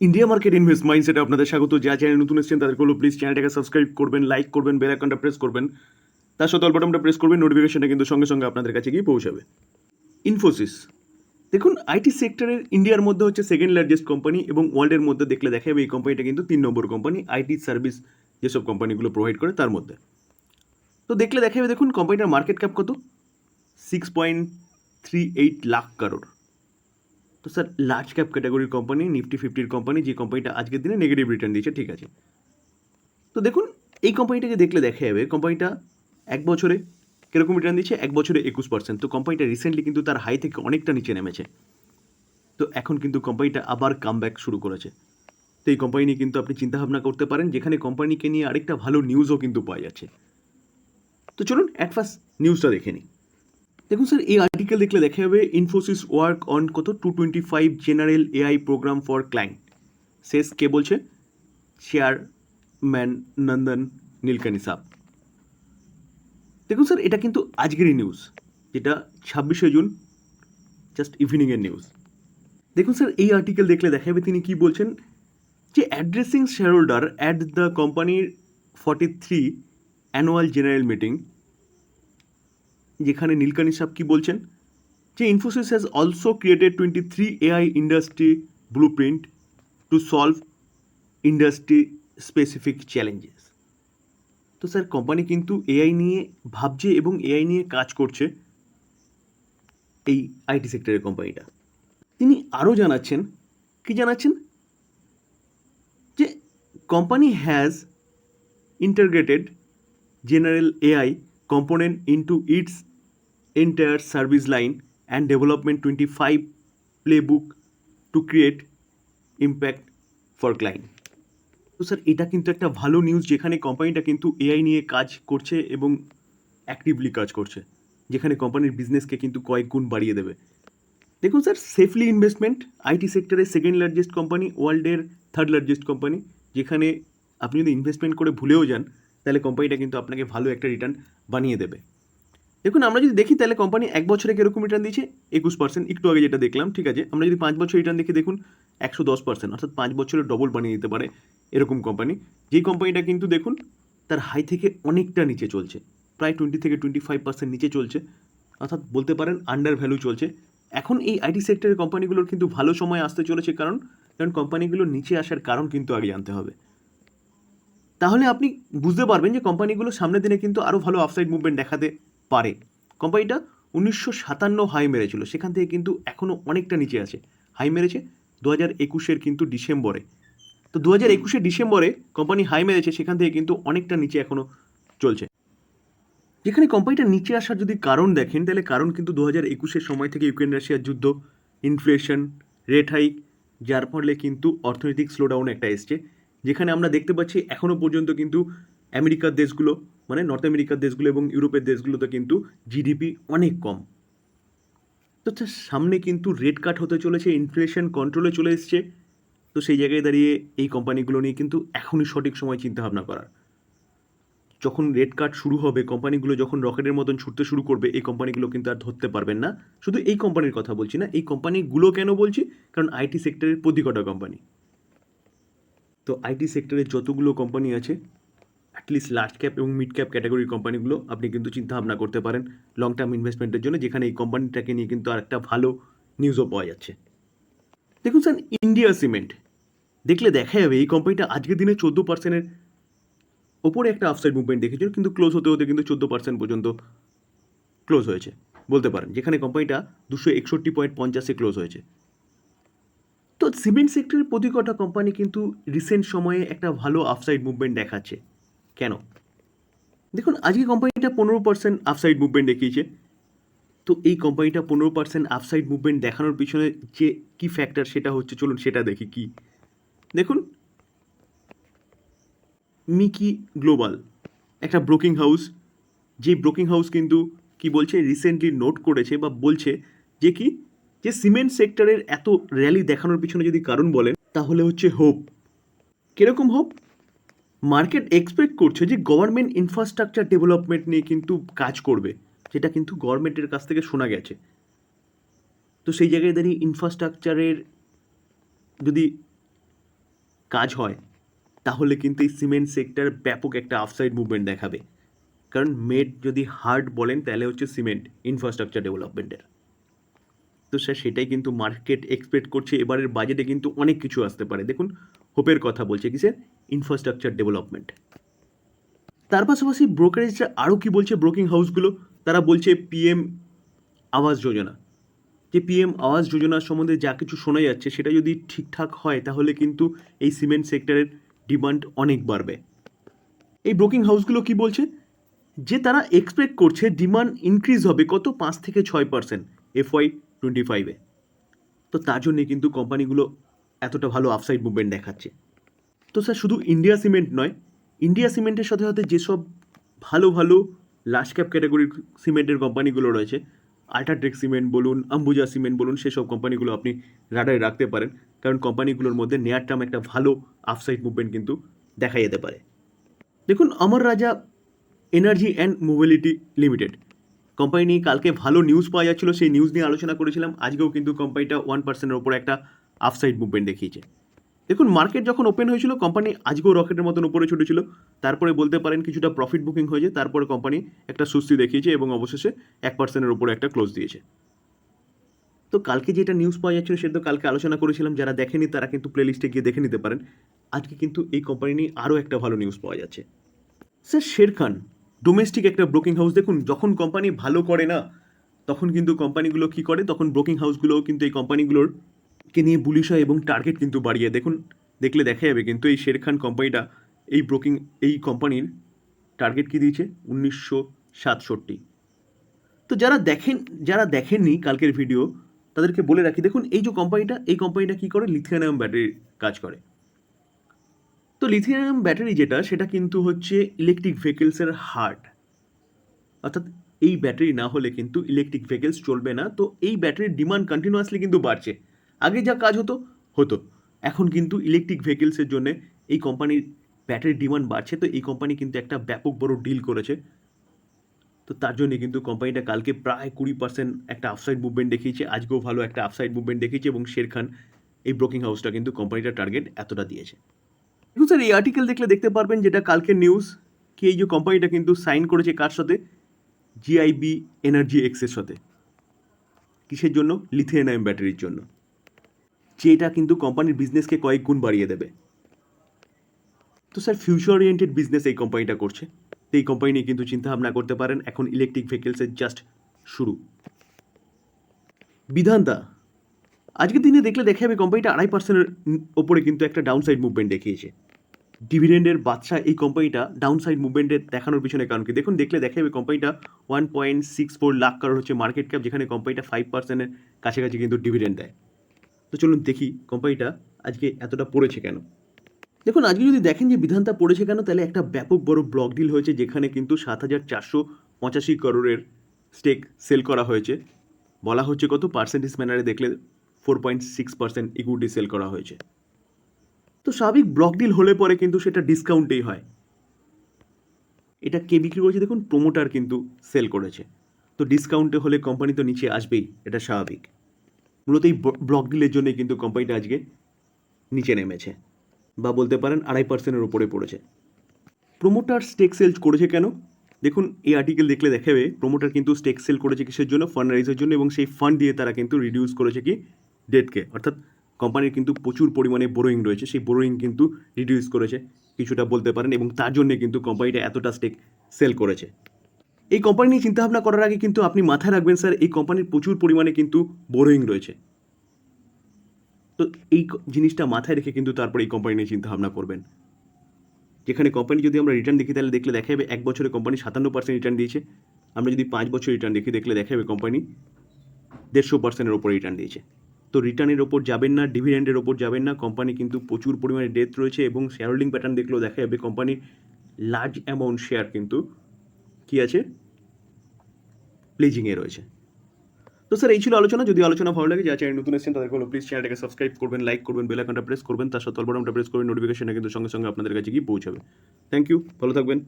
India market invest মাইন্ডসেটে আপনাদের স্বাগত। যা চ্যানেল নতুন এসেছেন তাদের হলো প্লিজ চ্যানেলটাকে সাবস্ক্রাইব করবেন লাইক করবেন বেল আইকনটা প্রেস করবেন। তার সাথে অল্পটমটা প্রেস করবেন নোটিফিকেশনটা কিন্তু সঙ্গে সঙ্গে আপনাদের কাছে গিয়ে পৌঁছাবে। ইনফোসিস দেখুন আইটি সেক্টরের ইন্ডিয়ার মধ্যে হচ্ছে সেকেন্ড লার্জেস্ট কোম্পানি এবং ওয়ার্ল্ডের মধ্যে দেখলে দেখা যাবে এই কোম্পানিটা কিন্তু তিন নম্বর কোম্পানি আইটি সার্ভিস যেসব কোম্পানিগুলো প্রোভাইড করে তার মধ্যে। তো দেখলে দেখা যাবে দেখুন কোম্পানিটার মার্কেট ক্যাপ কত? Six point three eight lakh crore তো স্যার লার্জ ক্যাপ ক্যাটাগরির কোম্পানি নিফটি ফিফটির কোম্পানি যে কোম্পানিটা আজকের দিনে নেগেটিভ রিটার্ন দিয়েছে, ঠিক আছে। তো দেখুন, এই কোম্পানিটাকে দেখলে দেখা যাবে কোম্পানিটা এক বছরে কীরকম রিটার্ন দিচ্ছে এক বছরে একুশ পার্সেন্ট তো কোম্পানিটা রিসেন্টলি কিন্তু তার হাই থেকে অনেকটা নিচে নেমেছে। তো এখন কিন্তু কোম্পানিটা আবার কাম শুরু করেছে। তো এই কোম্পানি নিয়ে কিন্তু আপনি চিন্তাভাবনা করতে পারেন, যেখানে কোম্পানিকে নিয়ে আরেকটা ভালো নিউজও কিন্তু পাওয়া যাচ্ছে। তো চলুন অ্যাট ফার্স্ট নিউজটা দেখে নিই। দেখুন স্যার, এই আর্টিকেল দেখলে দেখা যাবে ইনফোসিস ওয়ার্ক অন কত? Two twenty five general AI program for client শেষ কে বলছে? চেয়ারম্যান নন্দন নীলকানি সাপ দেখুন স্যার, এটা কিন্তু আজকেরই নিউজ যেটা ছাব্বিশে জুন জাস্ট ইভিনিংয়ের নিউজ দেখুন স্যার, এই আর্টিকেল দেখলে দেখা যাবে তিনি কি বলছেন? যে addressing share holder at the কোম্পানির forty three annual general meeting যেখানে নীলকানি সাহেব কি বলছেন? যে Infosys has also created twenty three AI industry blue print to solve industry specific challenges তো স্যার কোম্পানি কিন্তু এআই নিয়ে ভাবছে এবং এআই নিয়ে কাজ করছে এই আইটি সেক্টরের কোম্পানিটা তিনি আরও জানাচ্ছেন, কি জানাচ্ছেন? যে company has integrated general AI component into its entire service line and development 25 playbook to create impact for client. তো স্যার, এটা কিন্তু একটা ভালো নিউজ যেখানে কোম্পানিটা কিন্তু এআই নিয়ে কাজ করছে এবং অ্যাক্টিভলি কাজ করছে, যেখানে কোম্পানির বিজনেসকে কিন্তু কয়েক গুণ বাড়িয়ে দেবে। দেখুন স্যার সেফলি ইনভেস্টমেন্ট আইটি সেক্টরের সেকেন্ড লার্জেস্ট কোম্পানি ওয়ার্ল্ডের থার্ড লার্জেস্ট কোম্পানি যেখানে আপনি যদি ইনভেস্টমেন্ট করে ভুলেও যান তাহলে কোম্পানিটা কিন্তু আপনাকে ভালো একটা রিটার্ন বানিয়ে দেবে। দেখুন, আমরা যদি দেখি তাহলে কোম্পানি এক বছরে কীরকম রিটার্ন দিচ্ছে একুশ পার্সেন্ট একটু আগে যেটা দেখলাম, ঠিক আছে? আমরা যদি পাঁচ বছর রিটার্ন দেখি দেখুন, একশো দশ পার্সেন্ট অর্থাৎ পাঁচ বছরের ডবল বানিয়ে দিতে পারে এরকম কোম্পানি যেই কোম্পানিটা কিন্তু দেখুন, তার হাই থেকে অনেকটা নিচে চলছে। প্রায় টোয়েন্টি থেকে টোয়েন্টি ফাইভ পার্সেন্ট নিচে চলছে। অর্থাৎ বলতে পারেন আন্ডার ভ্যালু চলছে। এখন এই আইটি সেক্টরের কোম্পানিগুলোর কিন্তু ভালো সময় আসতে চলেছে। কারণ কারণ কোম্পানিগুলোর নিচে আসার কারণ কিন্তু আগে জানতে হবে। তাহলে আপনি বুঝতে পারবেন যে কোম্পানিগুলো সামনের দিনে কিন্তু আরও ভালো আফসাইড মুভমেন্ট দেখাতে পারে। কোম্পানিটা উনিশশো সাতান্ন হাই মেরেছিল, সেখান থেকে কিন্তু এখনও অনেকটা নিচে আছে। হাই মেরেছে দু হাজার একুশের কিন্তু ডিসেম্বরে। তো দু হাজার একুশে ডিসেম্বরে কোম্পানি হাই মেরেছে, সেখান থেকে কিন্তু অনেকটা নিচে এখনও চলছে। যেখানে কোম্পানিটা নিচে আসার যদি কারণ দেখেন, তাহলে কারণ কিন্তু দু হাজার একুশের সময় থেকে ইউক্রেন রাশিয়ার যুদ্ধ ইনফ্লেশন রেট হাইক যার ফলে কিন্তু অর্থনৈতিক স্লোডাউন একটা এসছে। যেখানে আমরা দেখতে পাচ্ছি এখনও পর্যন্ত কিন্তু আমেরিকার দেশগুলো মানে নর্থ আমেরিকার দেশগুলো এবং ইউরোপের দেশগুলোতে কিন্তু জিডিপি অনেক কম। তো তার সামনে কিন্তু রেট কাট হতে চলেছে ইনফ্লেশন কন্ট্রোলে চলে এসছে। তো সেই জায়গায় দাঁড়িয়ে এই কোম্পানিগুলো নিয়ে কিন্তু এখনই সঠিক সময় চিন্তাভাবনা করার। যখন রেট কাট শুরু হবে কোম্পানিগুলো যখন রকেটের মতন ছুটতে শুরু করবে, এই কোম্পানিগুলো কিন্তু আর ধরতে পারবেন না। শুধু এই কোম্পানির কথা বলছি না, এই কোম্পানিগুলো কেন বলছি? কারণ আইটি সেক্টরের প্রতি কটা কোম্পানি তো আইটি সেক্টরের যতগুলো কোম্পানি আছে অ্যাটলিস্ট লার্জ ক্যাপ এবং মিড ক্যাপ ক্যাটাগরির কোম্পানিগুলো আপনি কিন্তু চিন্তা ভাবনা করতে পারেন লং টার্ম ইনভেস্টমেন্টের জন্য, যেখানে এই কোম্পানিটাকে নিয়ে কিন্তু আর একটা ভালো নিউজও পাওয়া যাচ্ছে। দেখুন স্যার ইন্ডিয়া সিমেন্ট দেখলে দেখা যাবে এই কোম্পানিটা আজকের দিনে চোদ্দ পার্সেন্টের ওপরে একটা আফসাইড মুভমেন্ট দেখেছিল, কিন্তু ক্লোজ হতে হতে কিন্তু চোদ্দ পার্সেন্ট পর্যন্ত ক্লোজ হয়েছে। বলতে পারেন, যেখানে কোম্পানিটা দুশো একষট্টি পয়েন্ট পঞ্চাশে ক্লোজ হয়েছে। তো সিমেন্ট সেক্টরের প্রতি কটা কোম্পানি কিন্তু রিসেন্ট সময়ে একটা ভালো আফসাইড মুভমেন্ট দেখাচ্ছে। কেন? দেখুন, আজকে কোম্পানিটা পনেরো পার্সেন্ট আফসাইড মুভমেন্ট দেখিয়েছে। তো এই কোম্পানিটা পনেরো পার্সেন্ট আফসাইড মুভমেন্ট দেখানোর পিছনে যে কী ফ্যাক্টর সেটা হচ্ছে, চলুন সেটা দেখি কি। দেখুন মিকি গ্লোবাল একটা ব্রোকিং হাউস যে ব্রোকিং হাউস কিন্তু কি বলছে রিসেন্টলি নোট করেছে বা বলছে যে কি যে সিমেন্ট সেক্টরের এত র্যালি দেখানোর পিছনে যদি কারণ বলেন, তাহলে হচ্ছে হোপ কীরকম হোপ মার্কেট এক্সপেক্ট করছে যে গভর্নমেন্ট ইনফ্রাস্ট্রাকচার ডেভেলপমেন্ট নিয়ে কিন্তু কাজ করবে, যেটা কিন্তু গভর্নমেন্টের কাছ থেকে শোনা গেছে। তো সেই জায়গায় দাঁড়িয়ে ইনফ্রাস্ট্রাকচারের যদি কাজ হয়, তাহলে কিন্তু এই সিমেন্ট সেক্টর ব্যাপক একটা আফসাইড মুভমেন্ট দেখাবে। কারণ মেড যদি হার্ড বলেন, তাহলে হচ্ছে সিমেন্ট ইনফ্রাস্ট্রাকচার ডেভেলপমেন্টের তো স্যার, সেটাই কিন্তু মার্কেট এক্সপেক্ট করছে। এবারের বাজেটে কিন্তু অনেক কিছু আসতে পারে। দেখুন হোপের কথা বলছে কি স্যার? ইনফ্রাস্ট্রাকচার ডেভেলপমেন্ট তার পাশাপাশি ব্রোকারেজরা আরও কি বলছে? ব্রোকিং হাউসগুলো তারা বলছে পিএম আবাস যোজনা। যে পিএম আবাস যোজনার সম্বন্ধে যা কিছু শোনা যাচ্ছে, সেটা যদি ঠিকঠাক হয়, তাহলে কিন্তু এই সিমেন্ট সেক্টরের ডিমান্ড অনেক বাড়বে। এই ব্রোকিং হাউসগুলো কি বলছে? যে তারা এক্সপেক্ট করছে ডিমান্ড ইনক্রিজ হবে কত? পাঁচ থেকে ছয় পার্সেন্ট এফওয়াই টোয়েন্টি ফাইভে তো তার জন্যে কিন্তু কোম্পানিগুলো এতটা ভালো আফসাইড মুভমেন্ট দেখাচ্ছে। তো স্যার, শুধু ইন্ডিয়া সিমেন্ট নয় ইন্ডিয়া সিমেন্টের সাথে সাথে যেসব ভালো ভালো লার্জ ক্যাপ ক্যাটাগরির সিমেন্টের কোম্পানিগুলো রয়েছে আল্ট্রাটেক সিমেন্ট বলুন আম্বুজা সিমেন্ট বলুন, সেসব কোম্পানিগুলো আপনি রাডারে রাখতে পারেন, কারণ কোম্পানিগুলোর মধ্যে নেয়ার টার্ম একটা ভালো আফসাইড মুভমেন্ট কিন্তু দেখা যেতে পারে। দেখুন, Amara Raja energy and mobility limited company নিয়ে কালকে ভালো নিউজ পাওয়া যাচ্ছিল, সেই নিউজ নিয়ে আলোচনা করেছিলাম। আজকেও কিন্তু কোম্পানিটা ওয়ান পার্সেন্টের ওপর একটা আফসাইড মুভমেন্ট দেখিয়েছে। দেখুন মার্কেট যখন ওপেন হয়েছিল কোম্পানি আজকেও রকেটের মতন উপরে ছুটেছিল। তারপরে বলতে পারেন কিছুটা প্রফিট বুকিং হয়েছে, তারপরে কোম্পানি একটা সুস্থি দেখিয়েছে এবং অবশেষে এক পার্সেন্টের উপরে একটা ক্লোজ দিয়েছে। তো কালকে যেটা নিউজ পাওয়া যাচ্ছিল, সেটা তো কালকে আলোচনা করেছিলাম। যারা দেখেনি, তারা কিন্তু প্লেলিস্টে গিয়ে দেখে নিতে পারেন। আজকে কিন্তু এই কোম্পানি নিয়ে আরও একটা ভালো নিউজ পাওয়া যাচ্ছে। স্যার শের খান ডোমেস্টিক একটা ব্রোকিং হাউস দেখুন, যখন কোম্পানি ভালো করে না, তখন কিন্তু কোম্পানিগুলো কি করে? তখন ব্রোকিং হাউসগুলোও কিন্তু এই কোম্পানিগুলোর কে নিয়ে বুলিশ হয় এবং টার্গেট কিন্তু বাড়িয়ে দেখুন, দেখলে দেখা যাবে কিন্তু এই শের খান কোম্পানিটা এই ব্রোকিং এই কোম্পানির টার্গেট কী দিয়েছে? উনিশশো সাতষট্টি। তো যারা দেখেন, যারা দেখেননি কালকের ভিডিও তাদেরকে বলে রাখি, দেখুন, এই যে কোম্পানিটা এই কোম্পানিটা কী করে? লিথিয়ানিয়াম ব্যাটারির কাজ করে। তো লিথিয়াম ব্যাটারি যেটা, সেটা কিন্তু হচ্ছে ইলেকট্রিক ভেহিকেলসের হার্ট অর্থাৎ এই ব্যাটারি না হলে কিন্তু ইলেকট্রিক ভেহিকেলস চলবে না। তো এই ব্যাটারির ডিমান্ড কন্টিনিউয়াসলি কিন্তু বাড়ছে। আগে যা কাজ হতো হতো। এখন কিন্তু ইলেকট্রিক ভেহিকেলসের জন্য এই কোম্পানির ব্যাটারির ডিমান্ড বাড়ছে। তো এই কোম্পানি কিন্তু একটা ব্যাপক বড় ডিল করেছে। তো তার জন্য কিন্তু কোম্পানিটা কালকে প্রায় কুড়ি পার্সেন্ট একটা আফসাইড মুভমেন্ট দেখিয়েছে। আজকেও ভালো একটা আফসাইড মুভমেন্ট দেখিয়েছে এবং শের খান এই ব্রোকিং হাউসটা কিন্তু কোম্পানিটার টার্গেট এতটা দিয়েছে। দেখুন স্যার, এই আর্টিকেল দেখলে দেখতে পারবেন যেটা কালকে নিউজ কি এই যে কোম্পানিটা কিন্তু সাইন করেছে কার সাথে? জিআইবি এনার্জি এক্সের সাথে। কিসের জন্য? লিথিয়াম ব্যাটারির জন্য। যেটা কিন্তু কোম্পানির বিজনেসকে কয়েক গুণ বাড়িয়ে দেবে। তো স্যার ফিউচার ওরিয়েন্টেড বিজনেস এই কোম্পানিটা করছে। তো এই কোম্পানি নিয়ে কিন্তু চিন্তা ভাবনা করতে পারেন। এখন ইলেকট্রিক ভেহিকেলসের জাস্ট শুরু। বিধানদা আজকের দিনে দেখলে দেখা যাবে কোম্পানিটা আড়াই পার্সেন্টের ওপরে কিন্তু একটা ডাউন সাইড মুভমেন্ট দেখিয়েছে ডিভিডেন্ডের বাদশা এই কোম্পানিটা ডাউন সাইড মুভমেন্টের দেখানোর পিছনে কারণ কি? দেখুন, দেখলে দেখা যাবে কোম্পানিটা one point six four lakh crore হচ্ছে মার্কেট ক্যাপ যেখানে কোম্পানিটা ফাইভ পার্সেন্টের কাছাকাছি কিন্তু ডিভিডেন্ড দেয়। তো চলুন দেখি কোম্পানিটা আজকে এতটা পড়েছে কেন? দেখুন, আজকে যদি দেখেন যে বিধানটা পড়েছে কেন, তাহলে একটা ব্যাপক বড় ব্লক ডিল হয়েছে, যেখানে কিন্তু সাত হাজার চারশো পঁচাশি করোড়ের স্টেক সেল করা হয়েছে। বলা হচ্ছে কত? পার্সেন্টেজ ম্যানারে দেখলে four point six percent equity sell করা হয়েছে। তো স্বাভাবিক ব্লক ডিল হলে পরে কিন্তু সেটা ডিসকাউন্টেই হয়। এটা কে বিক্রি করেছে দেখুন? প্রোমোটার কিন্তু সেল করেছে। তো ডিসকাউন্টে হলে কোম্পানি তো নিচে আসবেই, এটা স্বাভাবিক। মূলত এই ব্লক ডিলের জন্য কিন্তু কোম্পানিটা আজকে নিচে নেমেছে বা বলতে পারেন আড়াই পার্সেন্টের উপরে পড়েছে। প্রোমোটার স্টেক সেল করেছে কেন? দেখুন, এই আর্টিকেল দেখলে দেখাবে প্রোমোটার কিন্তু স্টেক সেল করেছে কিসের জন্য? ফান্ড রাইজের জন্য এবং সেই ফান্ড দিয়ে তারা কিন্তু রিডিউস করেছে কি? ডেটকে অর্থাৎ কোম্পানির কিন্তু প্রচুর পরিমাণে বোরোয়িং রয়েছে। সেই বোরোয়িং কিন্তু রিডিউস করেছে। কিছুটা বলতে পারেন এবং তার জন্যে কিন্তু কোম্পানিটা এতটা স্টেক সেল করেছে। এই কোম্পানি নিয়ে চিন্তাভাবনা করার আগে কিন্তু আপনি মাথায় রাখবেন, স্যার, এই কোম্পানির প্রচুর পরিমাণে কিন্তু বোরোয়িং রয়েছে। তো এই জিনিসটা মাথায় রেখে কিন্তু তারপরে এই কোম্পানি নিয়ে চিন্তাভাবনা করবেন। যেখানে কোম্পানি যদি আমরা রিটার্ন দেখি, তাহলে দেখলে দেখা যাবে এক বছরে কোম্পানি সাতান্ন পার্সেন্ট রিটার্ন দিয়েছে। আমরা যদি পাঁচ বছর রিটার্ন দেখি, দেখলে দেখা যাবে কোম্পানি দেড়শো পার্সেন্টের ওপর রিটার্ন দিয়েছে। তো রিটার্নের ওপর যাবেন না, ডিভিডেন্ডের ওপর যাবেন না। কোম্পানি কিন্তু প্রচুর পরিমাণে ডেথ রয়েছে এবং শেয়ার হোল্ডিং প্যাটার্ন দেখলেও দেখা যাবে কোম্পানির লার্জ অ্যামাউন্ট শেয়ার কিন্তু কী আছে? প্লেজিংয়ে রয়েছে। তো স্যার এই ছিল আলোচনা। যদি আলোচনা ভালো লাগে যা চ্যানেল নতুন এসেছেন তাদের কোনো প্লিজ চ্যানেলটাকে সাবস্ক্রাইব করবেন লাইক করবেন বেল আইকনটা প্রেস করবেন, তার সাথে অল বাটনটা প্রেস করবেন নোটিফিকেশনটা কিন্তু সঙ্গে সঙ্গে আপনাদের কাছে গিয়ে পৌঁছাবে। থ্যাংক ইউ ভালো থাকবেন।